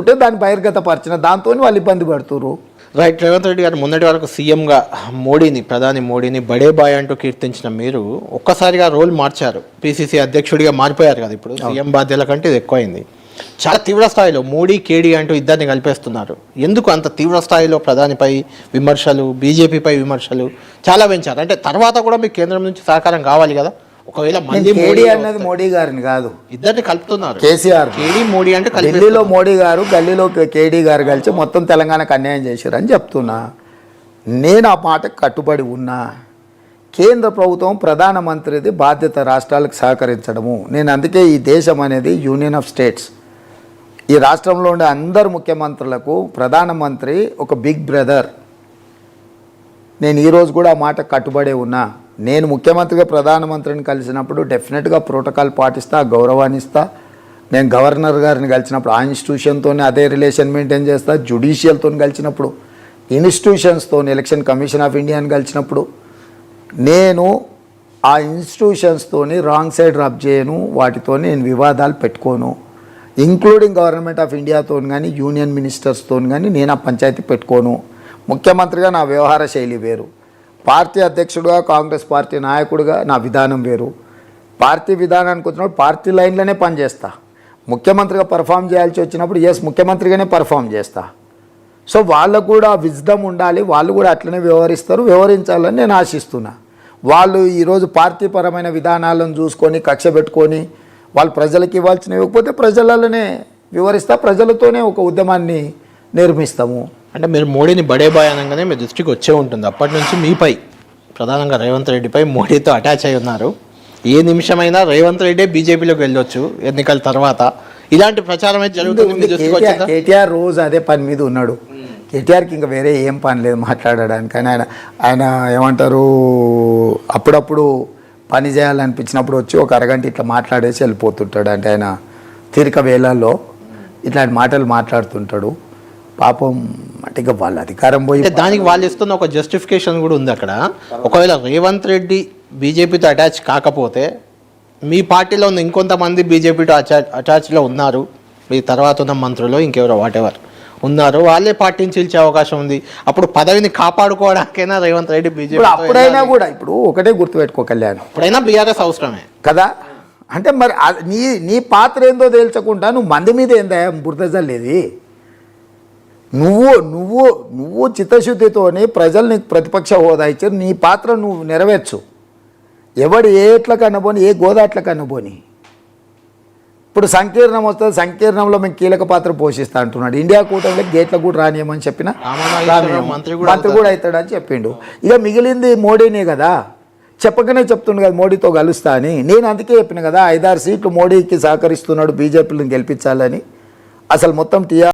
ఉంటే దాన్ని బహిర్గతపరిచిన దాంతో వాళ్ళు ఇబ్బంది పడుతున్నారు రైట్ రేవంత్ రెడ్డి గారు మొన్నటి వరకు సీఎంగా మోడీని ప్రధాని మోడీని బడే బాయ్ అంటూ కీర్తించిన మీరు ఒక్కసారిగా రోల్ మార్చారు. పిసిసి అధ్యక్షుడిగా మారిపోయారు కదా ఇప్పుడు సీఎం బాధ్యతల కంటే ఇది ఎక్కువైంది. చాలా తీవ్ర స్థాయిలో మోడీ కేడీ అంటూ ఇద్దరిని కలిపేస్తున్నారు. ఎందుకు అంత తీవ్ర స్థాయిలో ప్రధానిపై విమర్శలు బీజేపీపై విమర్శలు చాలా పెంచారు? అంటే తర్వాత కూడా మీకు కేంద్రం నుంచి సహకారం కావాలి కదా? ఒకవేళ మళ్ళీ మోడీ అన్నది మోడీ గారిని కాదు. ఇద్దరిని కలుపుతున్నారు. కేసీఆర్. కేడీ మోడీ అంటే ఢిల్లీలో మోడీ గారు గల్లీలో కేడీ గారు కలిసి మొత్తం తెలంగాణకు అన్యాయం చేశారని చెప్తున్నా. నేను ఆ మాటకు కట్టుబడి ఉన్నా. కేంద్ర ప్రభుత్వం ప్రధానమంత్రిది బాధ్యత రాష్ట్రాలకు సహకరించడము. నేను అందుకే ఈ దేశం అనేది యూనియన్ ఆఫ్ స్టేట్స్. ఈ రాష్ట్రంలో ఉండే అందరు ముఖ్యమంత్రులకు ప్రధానమంత్రి ఒక బిగ్ బ్రదర్. నేను ఈరోజు కూడా ఆ మాట కట్టుబడే ఉన్నా. నేను ముఖ్యమంత్రిగా ప్రధానమంత్రిని కలిసినప్పుడు డెఫినెట్గా ప్రోటోకాల్ పాటిస్తా గౌరవాన్ని ఇస్తా నేను గవర్నర్ గారిని కలిసినప్పుడు ఆ ఇన్స్టిట్యూషన్తోనే అదే రిలేషన్ మెయింటైన్ చేస్తా జుడిషియల్తో కలిసినప్పుడు ఇన్స్టిట్యూషన్స్తో ఎలక్షన్ కమిషన్ ఆఫ్ ఇండియాని కలిసినప్పుడు నేను ఆ ఇన్స్టిట్యూషన్స్తోని రాంగ్ సైడ్ రబ్ చేయను వాటితో నేను వివాదాలు పెట్టుకోను. ఇంక్లూడింగ్ గవర్నమెంట్ ఆఫ్ ఇండియాతో కానీ యూనియన్ మినిస్టర్స్తో కానీ నేను ఆ పంచాయతీ పెట్టుకోను. ముఖ్యమంత్రిగా నా వ్యవహార శైలి వేరు. పార్టీ అధ్యక్షుడుగా కాంగ్రెస్ పార్టీ నాయకుడిగా నా విధానం వేరు. పార్టీ విధానానికి వచ్చినప్పుడు పార్టీ లైన్లోనే పనిచేస్తా. ముఖ్యమంత్రిగా పర్ఫామ్ చేయాల్సి వచ్చినప్పుడు ఎస్ ముఖ్యమంత్రిగానే పర్ఫామ్ చేస్తా. సో వాళ్ళకు కూడా విజ్డమ్ ఉండాలి వాళ్ళు కూడా అట్లనే వ్యవహరిస్తారు వ్యవహరించాలని నేను ఆశిస్తున్నా. వాళ్ళు ఈరోజు పార్టీపరమైన విధానాలను చూసుకొని కక్ష పెట్టుకొని వాళ్ళు ప్రజలకు ఇవ్వాల్సిన ఇవ్వకపోతే ప్రజలలోనే వివరిస్తా ప్రజలతోనే ఒక ఉద్యమాన్ని నిర్మిస్తాము. అంటే మీరు మోడీని బడే బాయ్ అనగానే మీ దృష్టికి వచ్చే ఉంటుంది. అప్పటి నుంచి మీపై ప్రధానంగా రేవంత్ రెడ్డిపై మోడీతో అటాచ్ అయి ఉన్నారు. ఏ నిమిషమైనా రేవంత్ రెడ్డి బీజేపీలోకి వెళ్ళొచ్చు ఎన్నికల తర్వాత. ఇలాంటి ప్రచారం అయితే జరుగుతుంది. కేటీఆర్ రోజు అదే పని మీద ఉన్నాడు. కేటీఆర్కి ఇంకా వేరే ఏం పని లేదు మాట్లాడడానికి. కానీ ఆయన ఆయన ఏమంటారు అప్పుడప్పుడు పని చేయాలనిపించినప్పుడు వచ్చి ఒక అరగంట ఇట్లా మాట్లాడేసి వెళ్ళిపోతుంటాడు. అంటే ఆయన తీరిక వేళల్లో ఇట్లాంటి మాటలు మాట్లాడుతుంటాడు. పాపం అంటే ఇక వాళ్ళ అధికారం పోయి దానికి వాళ్ళు ఇస్తున్న ఒక జస్టిఫికేషన్ కూడా ఉంది అక్కడ. ఒకవేళ రేవంత్ రెడ్డి బీజేపీతో అటాచ్ కాకపోతే మీ పార్టీలో ఉన్న ఇంకొంతమంది బీజేపీతో అటాచ్ అటాచ్లో ఉన్నారు. మీ తర్వాత ఉన్న మంత్రులు ఇంకెవరో వాట్ ఎవర్ ఉన్నారు. వాళ్ళే పార్టీని చీల్చే అవకాశం ఉంది. అప్పుడు పదవిని కాపాడుకోవడానికైనా రేవంత్ రెడ్డి బీజేపీ అప్పుడైనా కూడా ఇప్పుడు ఒకటే గుర్తుపెట్టుకో కళ్యాణ్. అప్పుడైనా బీఆర్ఎస్ అవసరమే. కదా? అంటే మరి నీ నీ పాత్ర ఏందో తేల్చకుండా నువ్వు మంది మీద ఏందా బురద జల్లేది నువ్వు నువ్వు నువ్వు చిత్తశుద్ధితోని ప్రజలు నీకు ప్రతిపక్ష హోదా ఇచ్చారు. నీ పాత్ర నువ్వు నెరవేర్చు. ఎవడు ఏ ఎట్ల కనబోని ఏ గోదాట్ల కనబోని ఇప్పుడు సంకీర్ణం వస్తుంది సంకీర్ణంలో మేము కీలక పాత్ర పోషిస్తా అంటున్నాడు. ఇండియా కూటమిలో గేట్ల కూడా రానియమని చెప్పిన మంత్రి కూడా కూడా అవుతాడని చెప్పిండు. ఇక మిగిలింది మోడీనే కదా. చెప్పకనే చెప్తుండు కదా మోడీతో కలుస్తా అని. నేను అందుకే చెప్పిన కదా ఐదారు సీట్లు మోడీకి సహకరిస్తున్నాడు బీజేపీని గెలిపించాలని. అసలు మొత్తం టీఆర్